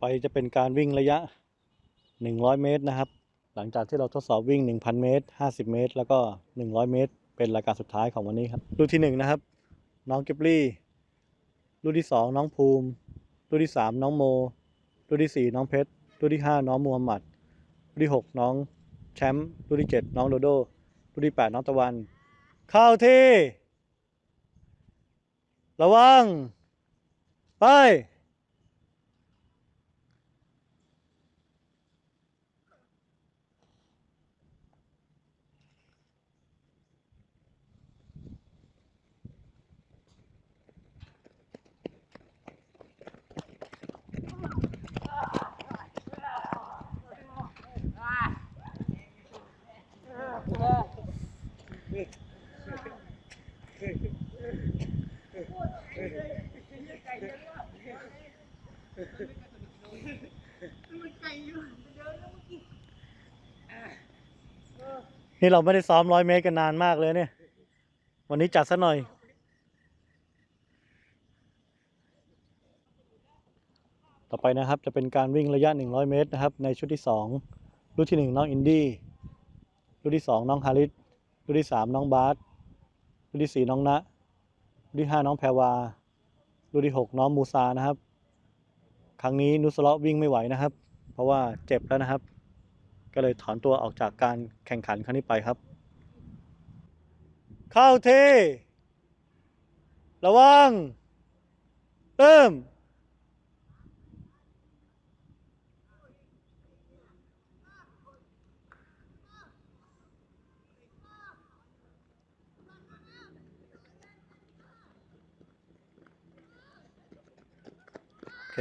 ไปจะเป็นการวิ่งระยะ 100 เมตรนะครับ หลังจากที่เราทดสอบวิ่ง 1,000 เมตร 50 เมตร แล้วก็ 100 เมตร เป็นรายการสุดท้ายของวันนี้ครับรุ่นที่ 1 นะครับ น้องกิบลี่รุ่นที่ 2 น้องภูมิ รุ่นที่ 3 น้องโม รุ่นที่ 4 น้องเพชร รุ่นที่ 5 น้องมูฮัมหมัด รุ่นที่ 6 น้องแชมป์ รุ่นที่ 7 น้องโดโด รุ่นที่ 8 น้องตะวัน เข้าที่ ระวัง ไป นี่เราไม่ได้ซ้อมร้อยเมตรกันนานมากเลยเนี่ย วันนี้จัดซะหน่อย ต่อไปนะครับจะเป็นการวิ่งระยะ 100 เมตรนะครับ ในชุดที่ 2 รุ่นที่ 1 น้องอินดี้ รุ่นที่ 2 น้องฮาริสรุ่นที่ 3 น้องบาส รุ่นที่4น้องนะรุ่นที่5น้องแพรวา รุ่นที่6น้องมูซานะครับ ครั้งนี้นุสเลาะวิ่งไม่ไหวนะครับ เพราะว่าเจ็บแล้วนะครับ ก็เลยถอนตัวออกจากการแข่งขันครั้งนี้ไปครับ เข้าทีระวัง เริ่ม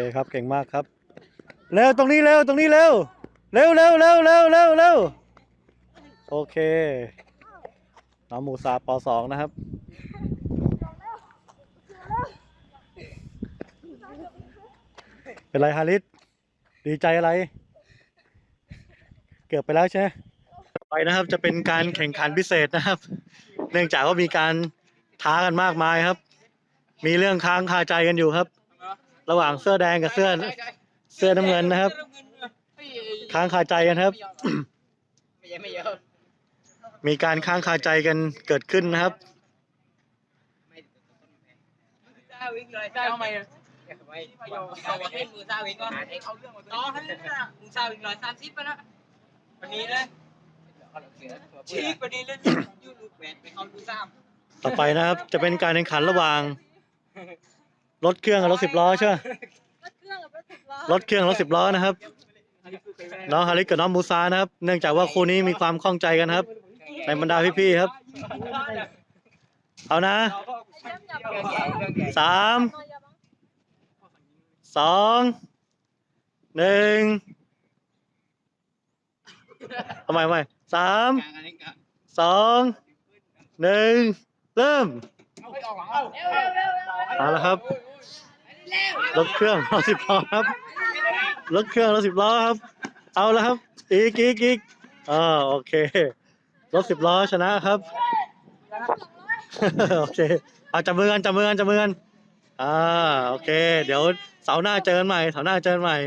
คครับเก่งมากครับเร็วตรงนี้เร็วตรงนี้เร็วเร็วเร็วเร็วเร็วเร็วเร็วโอเคน้องมูซาปสองนะครับ เป็นไรฮาริสดีใจอะไร เกือบไปแล้วใช่ไหมต่อไปนะครับจะเป็นการแข่งขันพิเศษนะครับ เนื่องจากว่ามีการท้ากันมากมายครับ มีเรื่องค้างคาใจกันอยู่ครับ ระหว่างเสื้อแดงกับเสื้อ เสื้อน้ำเงินนะครับ ค้างคาใจกันครับ ไม่เยอะไม่เยอะมีการค้างคาใจกันเกิดขึ้นนะครับไม่ซาวิ่งเลยซาไม่ไม่เอาไปให้มือซาวิ่งก็เอาเรื่องมาต่อให้มือซาวิ่งร้อยสามสิบไปนะวันนี้เลยชีกวันนี้เล่นยูรูแหวนไปเอาดูซ้ต่อไปนะครับ จะเป็นการแข่งขันระหว่าง รถเครื่องกับรถสิบล้อใช่ไหมรถเครื่องกับรถสิบล้อรถเครื่องกับรถสิบล้อนะครับ น้องฮาริสกับน้องมูซานะครับ เนื่องจากว่าคู่นี้มีความข้องใจกันครับ ในบรรดาพี่ๆครับ เอานะสามสองหนึ่งทำไมทำไมสามสองหนึ่งเริ่มเอาละครับ รถเครื่องรถสิบล้อครับ รถเครื่องรถสิบล้อครับ เอาแล้วครับ อีกอีกอีกอ่าโอเค รถสิบล้อชนะครับ โอเคเอาจับมือกันจับมือกันจับมือกัน อ่า โอเค เดี๋ยวเสาร์หน้าเจอกันใหม่เสาร์หน้าเจอกันใหม่